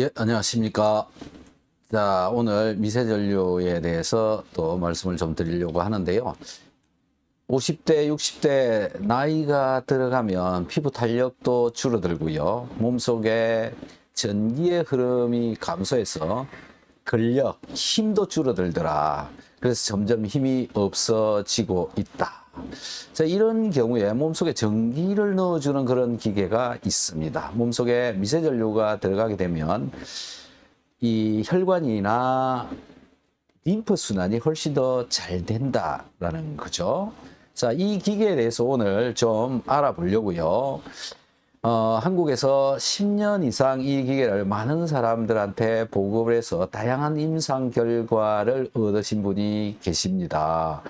예, 안녕하십니까. 자, 오늘 미세전류에 대해서 또 말씀을 좀 드리려고 하는데요. 50대, 60대 나이가 들어가면 피부 탄력도 줄어들고요. 몸속에 전기의 흐름이 감소해서 근력, 힘도 줄어들더라. 그래서 점점 힘이 없어지고 있다. 자, 이런 경우에 몸속에 전기를 넣어주는 그런 기계가 있습니다. 몸속에 미세전류가 들어가게 되면 이 혈관이나 림프 순환이 훨씬 더 잘 된다라는 거죠. 자, 이 기계에 대해서 오늘 좀 알아보려고요. 어, 한국에서 10년 이상 이 기계를 많은 사람들한테 보급을 해서 다양한 임상 결과를 얻으신 분이 계십니다.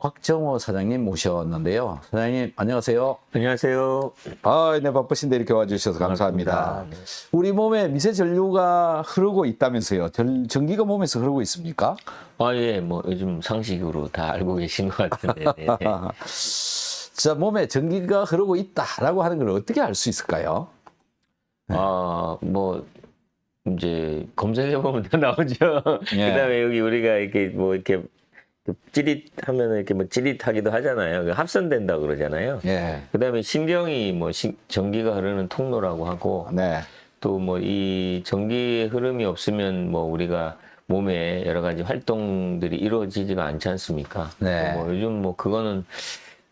곽정호 사장님 모셨는데요. 사장님, 안녕하세요. 안녕하세요. 아, 네, 바쁘신데 이렇게 와주셔서 감사합니다. 반갑습니다. 우리 몸에 미세 전류가 흐르고 있다면서요. 전, 전기가 몸에서 흐르고 있습니까? 아, 예, 뭐 요즘 상식으로 다 알고 계신 것 같은데. 네. 자, 몸에 전기가 흐르고 있다라고 하는 걸 어떻게 알 수 있을까요? 아, 뭐 이제 검색해 보면 다 나오죠. 예. 그다음에 여기 우리가 이렇게 뭐 이렇게 찌릿하면 이렇게 뭐 찌릿하기도 하잖아요. 그 합선된다 고 그러잖아요. 예. 그다음에 신경이 뭐 신- 전기가 흐르는 통로라고 하고 네. 또뭐 이 전기의 흐름이 없으면 뭐 우리가 몸에 여러 가지 활동들이 이루어지지가 않지 않습니까? 네. 뭐 요즘 뭐 그거는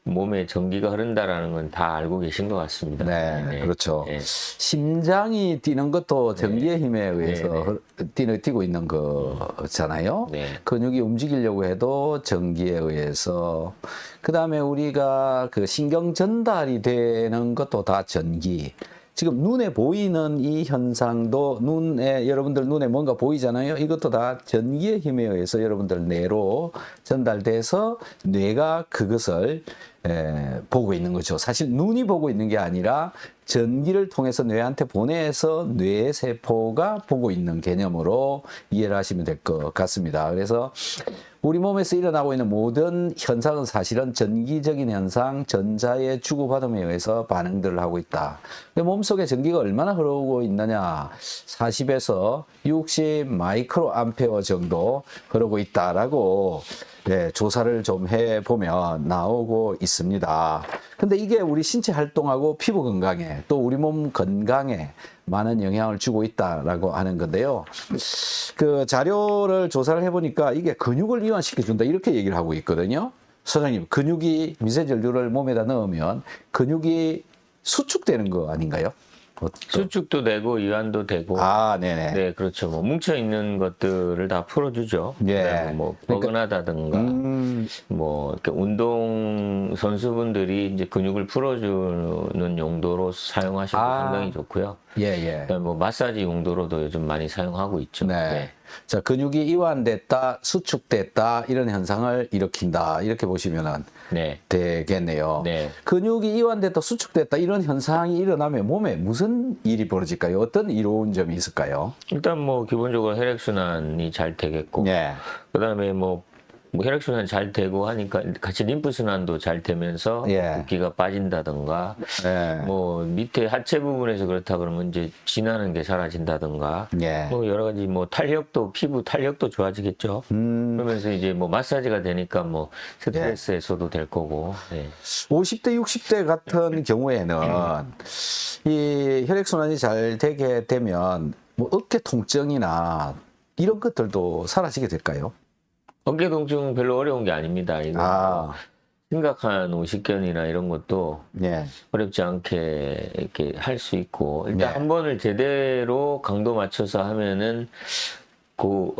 몸에 전기가 흐른다라는 건 다 알고 계신 것 같습니다. 네, 그렇죠. 네. 심장이 뛰는 것도 전기의 힘에 의해서 네, 네. 흐- 뛰는, 뛰고 있는 거잖아요. 네. 근육이 움직이려고 해도 전기에 의해서 그 다음에 우리가 그 신경 전달이 되는 것도 다 전기. 지금 눈에 보이는 이 현상도 눈에 여러분들 눈에 뭔가 보이잖아요. 이것도 다 전기의 힘에 의해서 여러분들 뇌로 전달돼서 뇌가 그것을 에, 보고 있는 거죠. 사실 눈이 보고 있는 게 아니라 전기를 통해서 뇌한테 보내서 뇌 세포가 보고 있는 개념으로 이해를 하시면 될 것 같습니다. 그래서 우리 몸에서 일어나고 있는 모든 현상은 사실은 전기적인 현상, 전자의 주고받음에 의해서 반응들을 하고 있다. 몸속에 전기가 얼마나 흐르고 있느냐? 40에서 60 마이크로 암페어 정도 흐르고 있다라고 네, 조사를 좀 해보면 나오고 있습니다. 근데 이게 우리 신체 활동하고 피부 건강에 또 우리 몸 건강에 많은 영향을 주고 있다라고 하는 건데요. 그 자료를 조사를 해보니까 이게 근육을 이완시켜준다 이렇게 얘기를 하고 있거든요. 소장님, 근육이 미세전류를 몸에다 넣으면 근육이 수축되는 거 아닌가요? 수축도 되고 이완도 되고. 아, 네네. 네, 그렇죠. 뭐 뭉쳐 있는 것들을 다 풀어주죠. 예. 그다음에 뭐 그러니까- 뻐근하다든가, 음, 뭐 이렇게 운동 선수분들이 이제 근육을 풀어주는 용도로 사용하셔도 아. 상당히 좋고요. 예, 예. 그다음에 뭐 마사지 용도로도 요즘 많이 사용하고 있죠. 네. 자, 근육이 이완됐다, 수축됐다, 이런 현상을 일으킨다. 이렇게 보시면 네. 되겠네요. 네. 근육이 이완됐다, 수축됐다, 이런 현상이 일어나면 몸에 무슨 일이 벌어질까요? 어떤 이로운 점이 있을까요? 일단 뭐 기본적으로 혈액순환이 잘 되겠고, 예. 그다음에 뭐, 뭐 혈액순환 잘 되고 하니까 같이 림프순환도 잘 되면서 예. 붓기가 빠진다든가, 예. 뭐 밑에 하체 부분에서 그렇다 그러면 이제 진하는 게 사라진다든가, 예. 뭐 여러 가지 뭐 탄력도 피부 탄력도 좋아지겠죠. 음, 그러면서 이제 뭐 마사지가 되니까 뭐 스트레스 해소도 될 거고. 네. 50대, 60대 같은 경우에는 이 혈액순환이 잘 되게 되면 뭐 어깨 통증이나 이런 것들도 사라지게 될까요? 어깨 통증 별로 어려운 게 아닙니다. 이거 아, 심각한 오십견이나 이런 것도 예. 어렵지 않게 이렇게 할 수 있고 일단 네. 한 번을 제대로 강도 맞춰서 하면은 그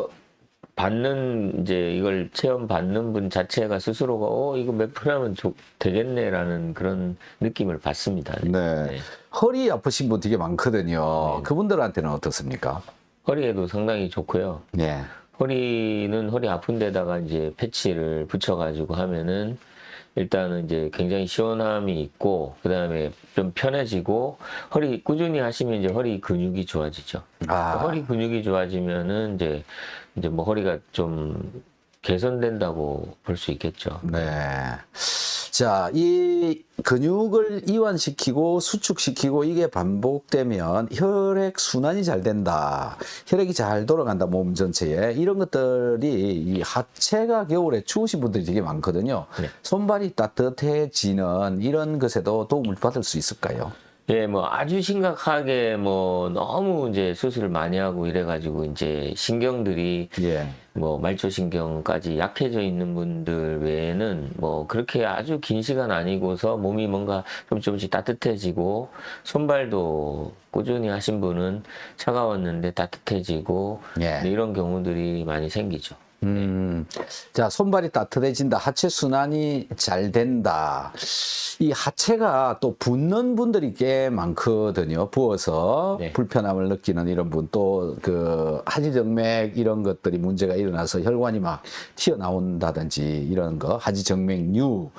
받는 이제 이걸 체험 받는 분 자체가 스스로가 어 이거 몇 프로 하면 좋- 되겠네라는 그런 느낌을 받습니다. 네. 네. 허리 아프신 분 되게 많거든요. 네. 그분들한테는 어떻습니까? 허리에도 상당히 좋고요. 예. 허리는 허리 아픈 데다가 이제 패치를 붙여가지고 하면은 일단은 이제 굉장히 시원함이 있고 그 다음에 좀 편해지고 허리 꾸준히 하시면 이제 허리 근육이 좋아지죠. 아, 허리 근육이 좋아지면은 이제 이제 뭐 허리가 좀 개선된다고 볼 수 있겠죠. 네. 자, 이 근육을 이완시키고 수축시키고 이게 반복되면 혈액 순환이 잘 된다. 혈액이 잘 돌아간다 몸 전체에. 이런 것들이 이 하체가 겨울에 추우신 분들이 되게 많거든요. 네. 손발이 따뜻해지는 이런 것에도 도움을 받을 수 있을까요? 예, 뭐 아주 심각하게 뭐 너무 이제 수술을 많이 하고 이래가지고 이제 신경들이 예. 뭐 말초 신경까지 약해져 있는 분들 외에는 뭐 그렇게 아주 긴 시간 아니고서 몸이 뭔가 좀 조금씩 따뜻해지고 손발도 꾸준히 하신 분은 차가웠는데 따뜻해지고 예. 네, 이런 경우들이 많이 생기죠. 음, 자, 손발이 따뜻해진다. 하체 순환이 잘 된다. 이 하체가 또 붓는 분들이 꽤 많거든요. 부어서 네. 불편함을 느끼는 이런 분, 또 그 하지정맥 이런 것들이 문제가 일어나서 혈관이 막 튀어나온다든지 이런 거, 하지정맥류.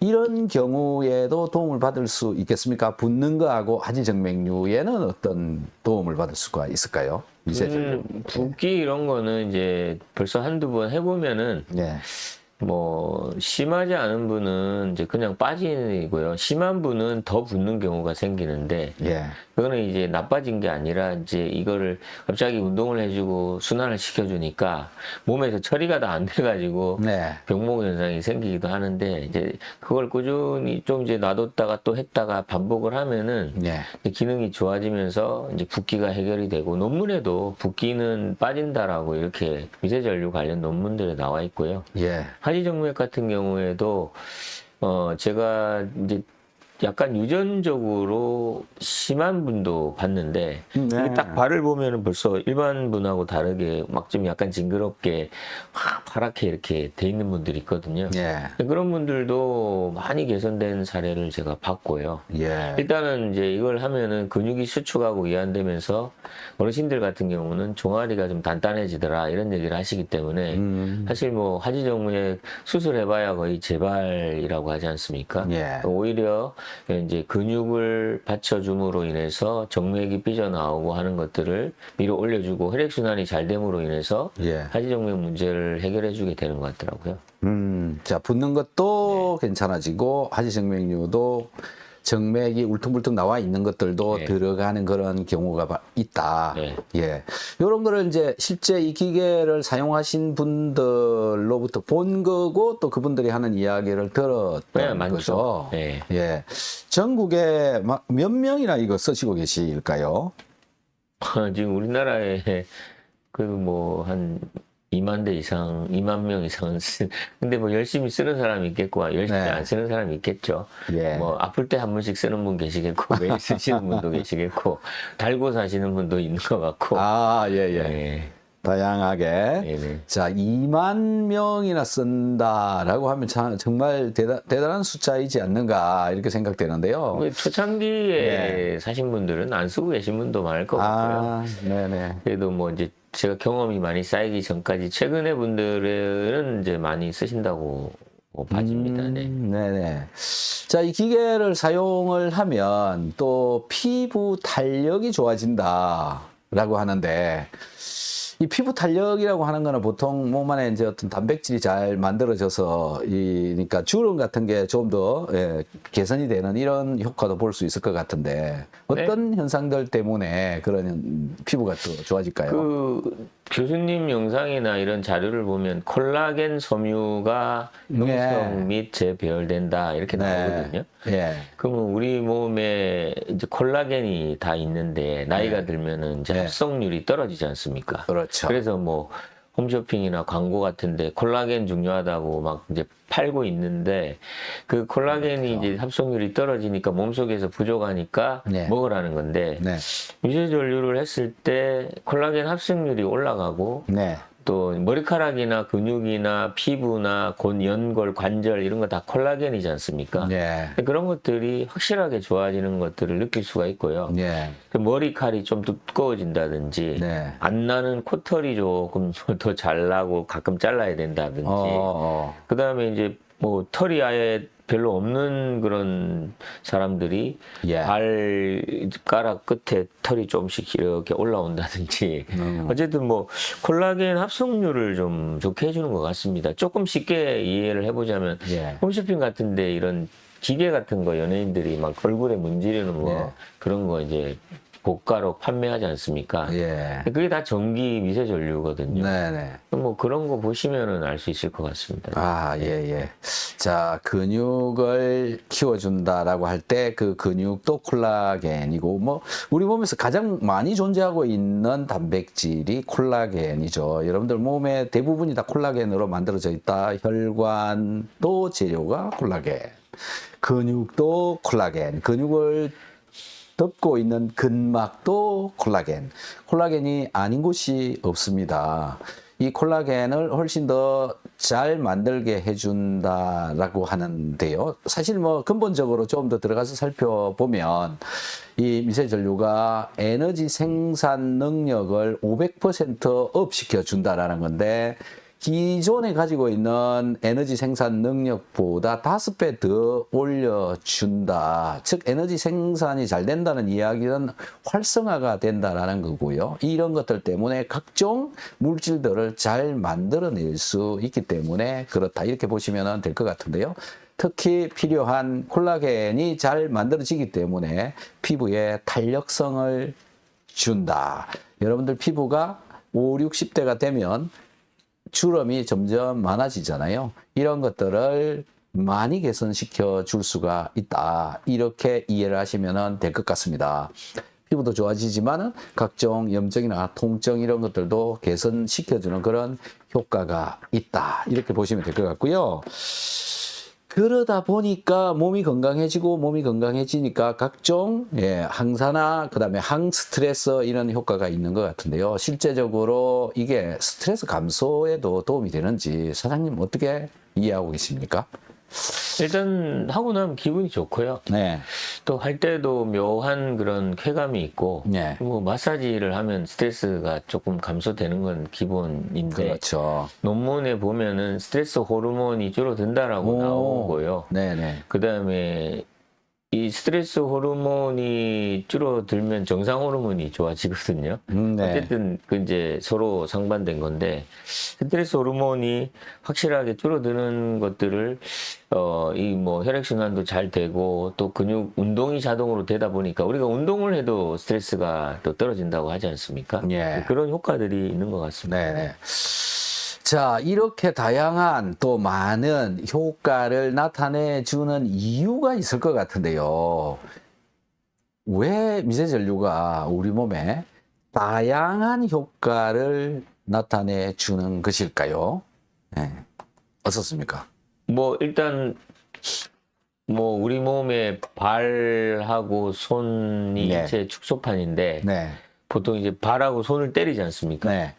이런 경우에도 도움을 받을 수 있겠습니까? 붓는 거하고 하지정맥류에는 어떤 도움을 받을 수가 있을까요? 미세전류. 음, 붓기 이런 거는 이제 벌써 한두 번 해보면은 예. 뭐 심하지 않은 분은 이제 그냥 빠지고요. 심한 분은 더 붓는 경우가 생기는데 예. 그거는 이제 나빠진 게 아니라 이제 이거를 갑자기 운동을 해주고 순환을 시켜주니까 몸에서 처리가 다 안 돼가지고 네. 병목 현상이 생기기도 하는데 이제 그걸 꾸준히 좀 이제 놔뒀다가 또 했다가 반복을 하면은 예. 기능이 좋아지면서 이제 붓기가 해결이 되고 논문에도 붓기는 빠진다라고 이렇게 미세전류 관련 논문들에 나와 있고요. 예. 하지정맥 같은 경우에도 어 제가 이제 약간 유전적으로 심한 분도 봤는데 네. 이게 딱 발을 보면은 벌써 일반 분하고 다르게 막 좀 약간 징그럽게 확 파랗게 이렇게 돼 있는 분들이 있거든요. 예. 그런 분들도 많이 개선된 사례를 제가 봤고요. 예. 일단은 이제 이걸 하면은 근육이 수축하고 이완되면서 어르신들 같은 경우는 종아리가 좀 단단해지더라 이런 얘기를 하시기 때문에 음. 사실 뭐 하지정맥 수술해봐야 거의 재발이라고 하지 않습니까? 예. 오히려 이제 근육을 받쳐줌으로 인해서 정맥이 삐져나오고 하는 것들을 위로 올려주고 혈액순환이 잘 됨으로 인해서 예. 하지정맥 문제를 해결해주게 되는 것 같더라고요. 음. 자, 붓는 것도 괜찮아지고 하지정맥류도 정맥이 울퉁불퉁 나와 있는 것들도 네. 들어가는 그런 경우가 바- 있다. 네. 예. 요런 거를 이제 실제 이 기계를 사용하신 분들로부터 본 거고 또 그분들이 하는 이야기를 들었던 네. 거죠. 네. 예. 전국에 막몇 명이나 이거 쓰시고 계실까요? 지금 우리나라에 그래도 뭐한 2만 대 이상, 2만 명 이상은 쓰, 근데 뭐 열심히 쓰는 사람이 있겠고, 열심히 네. 안 쓰는 사람이 있겠죠. 예. 뭐 아플 때 한 번씩 쓰는 분 계시겠고, 매일 쓰시는 분도 계시겠고, 달고 사시는 분도 있는 것 같고. 아, 예, 예. 네. 다양하게. 네, 네. 자, 2만 명이나 쓴다라고 하면 참, 정말 대단, 대단한 숫자이지 않는가 이렇게 생각되는데요. 뭐 초창기에 사신 분들은 안 쓰고 계신 분도 많을 것 같고요. 네. 아, 네네. 그래도 뭐 이제 제가 경험이 많이 쌓이기 전까지 최근에 분들은 이제 많이 쓰신다고 뭐 봐집니다. 네. 음, 네네. 자, 이 기계를 사용을 하면 또 피부 탄력이 좋아진다라고 하는데 이 피부 탄력이라고 하는 거는 보통 몸 안에 이제 어떤 단백질이 잘 만들어져서 이 그러니까 주름 같은 게 좀 더 예, 개선이 되는 이런 효과도 볼 수 있을 것 같은데 어떤 현상들 때문에 그런 피부가 또 좋아질까요? 그 교수님 영상이나 이런 자료를 보면 콜라겐 섬유가 네. 형성 및 재배열된다 이렇게 나오거든요. 예. 그러면 우리 몸에 이제 콜라겐이 다 있는데 나이가 네. 들면은 이제 네. 합성률이 떨어지지 않습니까? 그렇죠. 그래서 뭐 홈쇼핑이나 광고 같은데 콜라겐 중요하다고 막 이제 팔고 있는데 그 콜라겐이 이제 합성률이 떨어지니까 몸속에서 부족하니까 그렇죠. 네. 먹으라는 건데 네. 유제 전류를 했을 때 콜라겐 합성률이 올라가고 네. 또 머리카락이나 근육이나 피부나 곤 연골 관절 이런 거 다 콜라겐이지 않습니까? 네. 그런 것들이 확실하게 좋아지는 것들을 느낄 수가 있고요. 네. 그 머리칼이 좀 두꺼워진다든지 네. 안 나는 코털이 조금 더 잘 나고 가끔 잘라야 된다든지 어, 어. 그 다음에 이제 뭐 털이 아예 별로 없는 그런 사람들이 예. 발가락 끝에 털이 조금씩 이렇게 올라온다든지 음. 어쨌든 뭐 콜라겐 합성률을 좀 좋게 해주는 것 같습니다. 조금 쉽게 이해를 해보자면 예. 홈쇼핑 같은데 이런 기계 같은 거 연예인들이 막 얼굴에 문지르는 거 예. 그런 거 이제 고가로 판매하지 않습니까? 예. 그게 다 전기 미세 전류거든요. 네네. 뭐 그런 거 보시면은 알 수 있을 것 같습니다. 아, 예, 예. 자, 근육을 키워준다라고 할 때 그 근육도 콜라겐이고, 뭐, 우리 몸에서 가장 많이 존재하고 있는 단백질이 콜라겐이죠. 여러분들 몸의 대부분이 다 콜라겐으로 만들어져 있다. 혈관도 재료가 콜라겐. 근육도 콜라겐. 근육을 덮고 있는 근막도 콜라겐. 콜라겐이 아닌 곳이 없습니다. 이 콜라겐을 훨씬 더 잘 만들게 해준다라고 하는데요. 사실 뭐 근본적으로 좀 더 들어가서 살펴보면 이 미세전류가 에너지 생산 능력을 500%업 시켜준다라는 건데 기존에 가지고 있는 에너지 생산 능력보다 다섯 배 더 올려준다. 즉, 에너지 생산이 잘 된다는 이야기는 활성화가 된다라는 거고요. 이런 것들 때문에 각종 물질들을 잘 만들어낼 수 있기 때문에 그렇다. 이렇게 보시면 될 것 같은데요. 특히 필요한 콜라겐이 잘 만들어지기 때문에 피부에 탄력성을 준다. 여러분들 피부가 5, 60대가 되면 주름이 점점 많아지잖아요. 이런 것들을 많이 개선시켜 줄 수가 있다. 이렇게 이해를 하시면 될 것 같습니다. 피부도 좋아지지만은 각종 염증이나 통증 이런 것들도 개선시켜주는 그런 효과가 있다. 이렇게 보시면 될 것 같고요. 그러다 보니까 몸이 건강해지고 몸이 건강해지니까 각종 예, 항산화 그다음에 항스트레스 이런 효과가 있는 것 같은데요. 실제적으로 이게 스트레스 감소에도 도움이 되는지 사장님 어떻게 이해하고 계십니까? 일단 하고 나면 기분이 좋고요. 네. 또 할 때도 묘한 그런 쾌감이 있고 네. 뭐 마사지를 하면 스트레스가 조금 감소되는 건 기본인데 그렇죠. 논문에 보면은 스트레스 호르몬이 줄어든다라고 오. 나오고요. 네네. 그 다음에 이 스트레스 호르몬이 줄어들면 정상 호르몬이 좋아지거든요. 음, 네. 어쨌든 그 이제 서로 상반된 건데 스트레스 호르몬이 확실하게 줄어드는 것들을 어 이 뭐 혈액 순환도 잘 되고 또 근육 운동이 자동으로 되다 보니까 우리가 운동을 해도 스트레스가 또 떨어진다고 하지 않습니까? 예. 그런 효과들이 있는 것 같습니다. 네네. 자, 이렇게 다양한 또 많은 효과를 나타내 주는 이유가 있을 것 같은데요. 왜 미세전류가 우리 몸에 다양한 효과를 나타내 주는 것일까요? 네. 어떻습니까? 뭐 일단 뭐 우리 몸의 발하고 손이 네. 인체 축소판인데 네. 보통 이제 발하고 손을 때리지 않습니까? 네.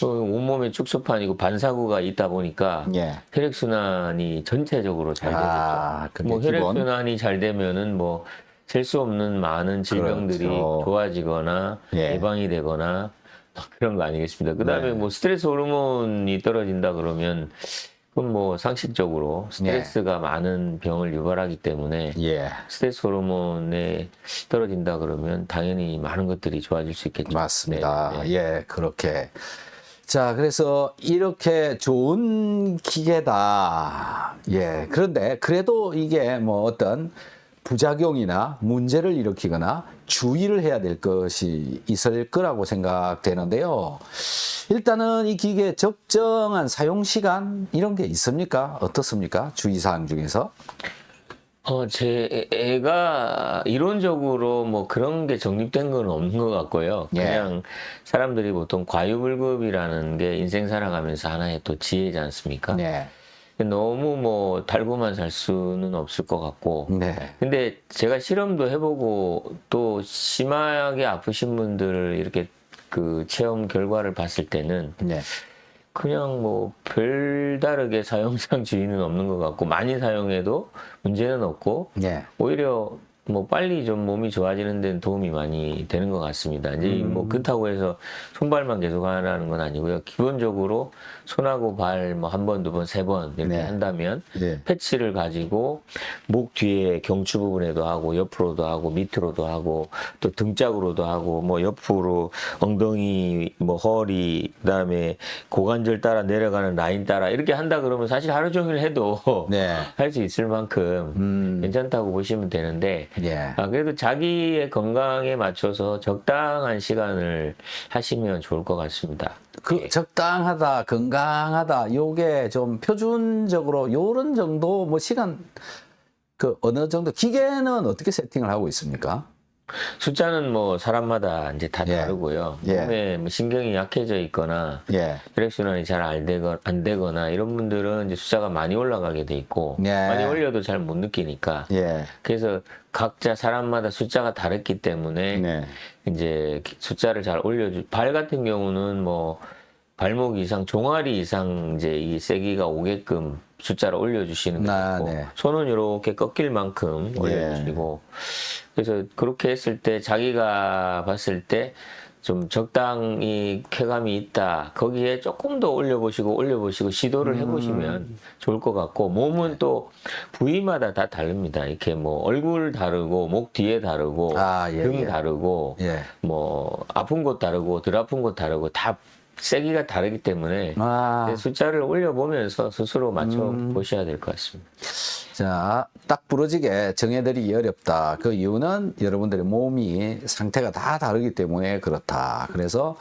또 온몸에 축소판이고 반사구가 있다 보니까 예. 혈액 순환이 전체적으로 잘 되겠죠. 아, 뭐 혈액 기본. 순환이 잘 되면은 뭐 셀 수 없는 많은 질병들이 그렇죠. 좋아지거나 예. 예방이 되거나 그런 거 아니겠습니까? 그다음에 네. 뭐 스트레스 호르몬이 떨어진다 그러면 그건 뭐 상식적으로 스트레스가 많은 병을 유발하기 때문에 예. 스트레스 호르몬에 떨어진다 그러면 당연히 많은 것들이 좋아질 수 있겠죠. 맞습니다. 네, 네. 예, 그렇게. 자, 그래서 이렇게 좋은 기계다. 예, 그런데 그래도 이게 뭐 어떤 부작용이나 문제를 일으키거나 주의를 해야 될 것이 있을 거라고 생각되는데요. 일단은 이 기계 적정한 사용 시간 이런 게 있습니까? 어떻습니까? 주의사항 중에서? 어, 제 애가 이론적으로 뭐 그런 게 정립된 건 없는 것 같고요. 예. 그냥 사람들이 보통 과유불급이라는 게 인생 살아가면서 하나의 또 지혜지 않습니까? 네. 너무 뭐 달고만 살 수는 없을 것 같고. 네. 근데 제가 실험도 해보고 또 심하게 아프신 분들을 이렇게 그 체험 결과를 봤을 때는 네. 그냥 뭐 별다르게 사용상 주의는 없는 것 같고 많이 사용해도 문제는 없고 네. 오히려 뭐 빨리 좀 몸이 좋아지는 데는 도움이 많이 되는 것 같습니다. 이제 음. 뭐 그렇다고 해서 손발만 계속 하라는 건 아니고요. 기본적으로 손하고 발 뭐 한 번, 두 번, 세 번 이렇게 네. 한다면 예. 패치를 가지고 목 뒤에 경추 부분에도 하고 옆으로도 하고 밑으로도 하고 또 등짝으로도 하고 뭐 옆으로 엉덩이 뭐 허리 그다음에 고관절 따라 내려가는 라인 따라 이렇게 한다 그러면 사실 하루 종일 해도 네. 할수 있을 만큼 음. 괜찮다고 보시면 되는데 예. 아, 그래도 자기의 건강에 맞춰서 적당한 시간을 하시면 좋을 것 같습니다. 그 적당하다, 건강하다, 요게 좀 표준적으로 요런 정도 뭐 시간 그 어느 정도 기계는 어떻게 세팅을 하고 있습니까? 숫자는 뭐 사람마다 이제 다 예. 다르고요. 예. 몸에 뭐 신경이 약해져 있거나 예. 혈액 순환이 잘 안 되거, 안 되거나 이런 분들은 이제 숫자가 많이 올라가게 돼 있고 예. 많이 올려도 잘 못 느끼니까 예. 그래서 각자 사람마다 숫자가 다르기 때문에 네. 이제 숫자를 잘 올려주. 발 같은 경우는 뭐 발목 이상, 종아리 이상 이제 이 세기가 오게끔 숫자를 올려주시는 거 아, 있고 네. 손은 이렇게 꺾일 만큼 예. 올려주시고 그래서 그렇게 했을 때 자기가 봤을 때 좀 적당히 쾌감이 있다. 거기에 조금 더 올려보시고 올려보시고 시도를 음. 해보시면 좋을 것 같고 몸은 또 부위마다 다 다릅니다. 이렇게 뭐 얼굴 다르고 목 뒤에 다르고 아, 예, 등 예. 다르고 예. 뭐 아픈 곳 다르고 덜 아픈 곳 다르고 다 세기가 다르기 때문에 아, 숫자를 올려보면서 스스로 맞춰 음. 보셔야 될 것 같습니다. 자, 딱 부러지게 정해드리기 어렵다. 그 이유는 여러분들의 몸이 상태가 다 다르기 때문에 그렇다. 그래서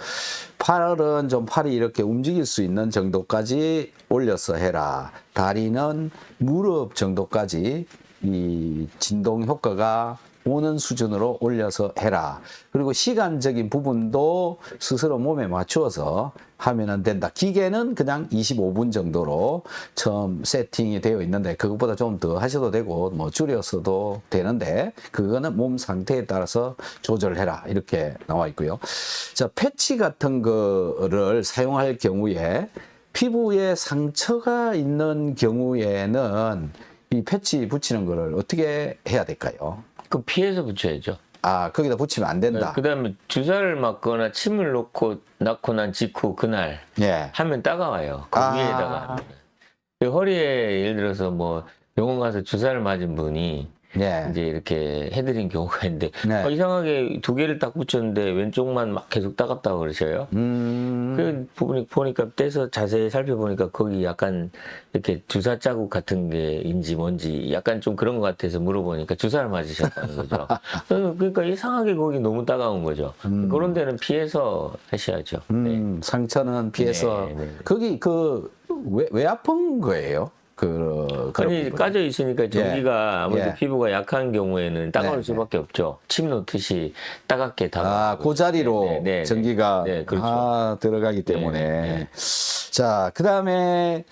팔은 좀 팔이 이렇게 움직일 수 있는 정도까지 올려서 해라. 다리는 무릎 정도까지 이 진동 효과가 오는 수준으로 올려서 해라. 그리고 시간적인 부분도 스스로 몸에 맞추어서 하면 된다. 기계는 그냥 25분 정도로 처음 세팅이 되어 있는데 그것보다 좀 더 하셔도 되고 뭐 줄여서도 되는데 그거는 몸 상태에 따라서 조절해라. 이렇게 나와 있고요. 자, 패치 같은 거를 사용할 경우에 피부에 상처가 있는 경우에는 이 패치 붙이는 거를 어떻게 해야 될까요? 그 피해서 붙여야죠. 아, 거기다 붙이면 안 된다. 그 다음에 주사를 맞거나 침을 놓고 낳고 난 직후 그날 예. 하면 따가워요. 그 아. 위에다가 하면. 그 허리에 예를 들어서 뭐 병원 가서 주사를 맞은 분이 예. 이제 이렇게 해드린 경우가 있는데 네. 어, 이상하게 두 개를 딱 붙였는데 왼쪽만 막 계속 따갑다고 그러셔요. 음. 그 보니까 떼서 자세히 살펴보니까 거기 약간 이렇게 주사 자국 같은 게인지 뭔지 약간 좀 그런 것 같아서 물어보니까 주사를 맞으셨다는 거죠. 그러니까 이상하게 거기 너무 따가운 거죠. 그런 데는 피해서 하셔야죠. 네. 음, 상처는 피해서 네, 네. 거기 그 왜 왜 아픈 거예요? 그 아니. 까져 있으니까 전기가 아무래도 예. 피부가 약한 경우에는 따가울 네, 수밖에 없죠. 침 놓듯이 따갑게 다. 아, 그 자리로 네, 네, 네. 전기가 네, 그렇죠. 아, 들어가기 때문에. 네. 자, 그다음에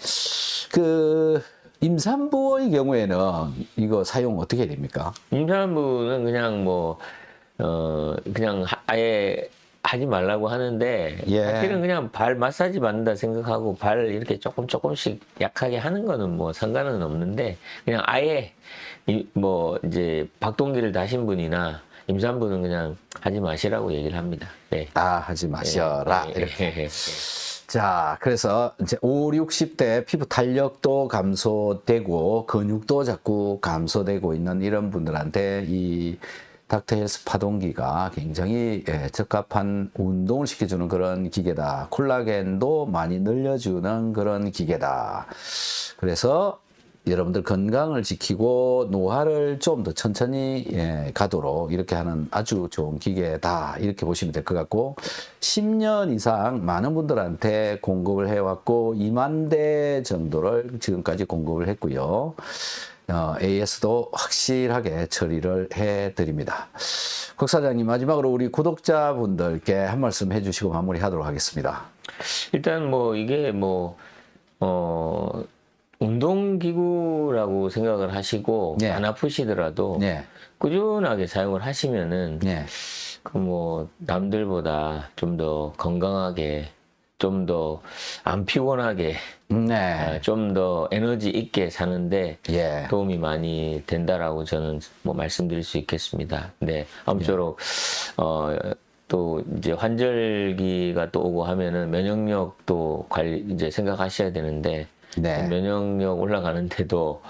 그 임산부의 경우에는 이거 사용 어떻게 됩니까? 임산부는 그냥 뭐, 어, 그냥 하- 아예 하지 말라고 하는데, 예. 사실은 그냥 발 마사지 받는다 생각하고 발 이렇게 조금 조금씩 약하게 하는 거는 뭐 상관은 없는데, 그냥 아예 이, 뭐 이제 박동기를 다신 분이나 임산부는 그냥 하지 마시라고 얘기를 합니다. 네. 아, 하지 마셔라. 예, 이렇게. 예, 예. 자, 그래서 이제 5, 60대 피부 탄력도 감소되고 근육도 자꾸 감소되고 있는 이런 분들한테 이 닥터 헬스 파동기가 굉장히 예, 적합한 운동을 시켜주는 그런 기계다. 콜라겐도 많이 늘려주는 그런 기계다. 그래서 여러분들 건강을 지키고 노화를 좀 더 천천히 예, 가도록 이렇게 하는 아주 좋은 기계다 이렇게 보시면 될 것 같고 10년 이상 많은 분들한테 공급을 해왔고 2만 대 정도를 지금까지 공급을 했고요. 어, AS도 확실하게 처리를 해드립니다. 국 사장님 마지막으로 우리 구독자분들께 한 말씀 해주시고 마무리하도록 하겠습니다. 일단 뭐 이게 뭐, 어, 운동기구라고 생각을 하시고 네. 안 아프시더라도 네, 꾸준하게 사용을 하시면은 네, 그뭐 남들보다 좀 더 건강하게 좀 더 안 피곤하게 네. 좀 더 에너지 있게 사는데 예. 도움이 많이 된다라고 저는 뭐 말씀드릴 수 있겠습니다. 네, 아무쪼록 어. 또 이제 환절기가 또 오고 하면은 면역력도 관리 이제 생각하셔야 되는데 네. 면역력 올라가는데도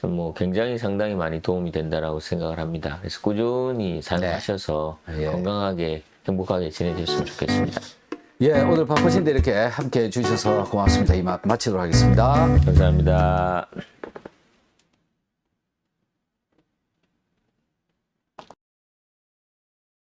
좀뭐 굉장히 상당히 많이 도움이 된다라고 생각을 합니다. 그래서 꾸준히 사용하셔서 예. 건강하게 행복하게 지내셨으면 좋겠습니다. 예, 오늘 바쁘신데 이렇게 함께 해주셔서 고맙습니다. 이만 마치도록 하겠습니다. 감사합니다.